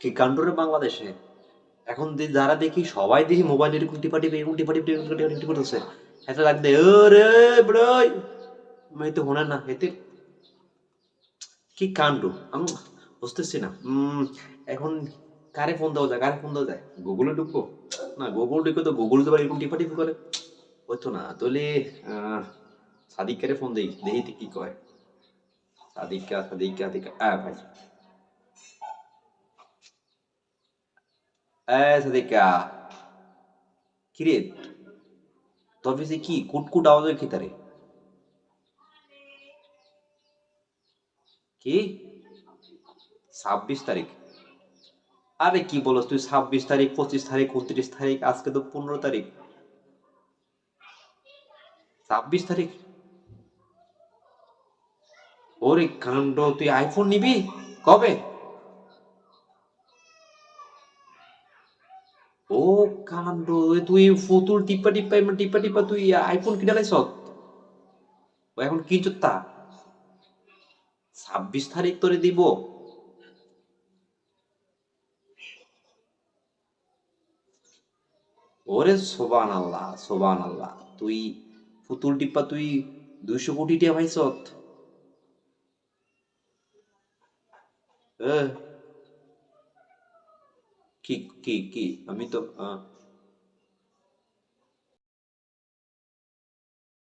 কি কাণ্ডরে বাংলাদেশে? এখন যারা দেখি সবাই দেখি মোবাইল এরকম টিপা টিপে এরকম টিপা এরকম টিপা করতেছে। এতে লাগবে ও রে আমি তো শোনেন না এতে কি কাণ্ড? আমি বুঝতেছি না। এখন কারে ফোন দেওয়া যায়? কারে ফোন দেওয়া যায়? গুগলে ঢুকবো? না গুগল ঢুকে তো গুগল তো এরকম টিপা টিপি করে। ওই তো না তাহলে আহ, সাদিককারে ফোন দেই? দেখি কি কয়? সাদিকা সাদিকা সাদিকা। আ ভাই। সাদিকা কিরে তোর পিছে কি কুটকুট আওয়াজের কি তারে কি ছাব্বিশ তারিখ আরে কি বলস তুই ছাব্বিশ তারিখ পঁচিশ তারিখ উনত্রিশ তারিখ আজকে তো পনেরো তারিখ ছাব্বিশ তারিখ ওরে কাণ্ড তুই আইফোন নিবি কবে ও কাণ্ড তুই ফুতুল টিপ্পা এমন টিপা টিপ্পা তুই আইফোন কিনে লাইছ এখন কি জুত্তা ছাব্বিশ তারিখ তোরে দিব। ওরে সোবান আল্লাহ সোবান আল্লাহ তুই ফুতুল টিপ্পা তুই দুইশো কোটি টিয়া পাইছত এ, কি কি কি আমি তো আহ,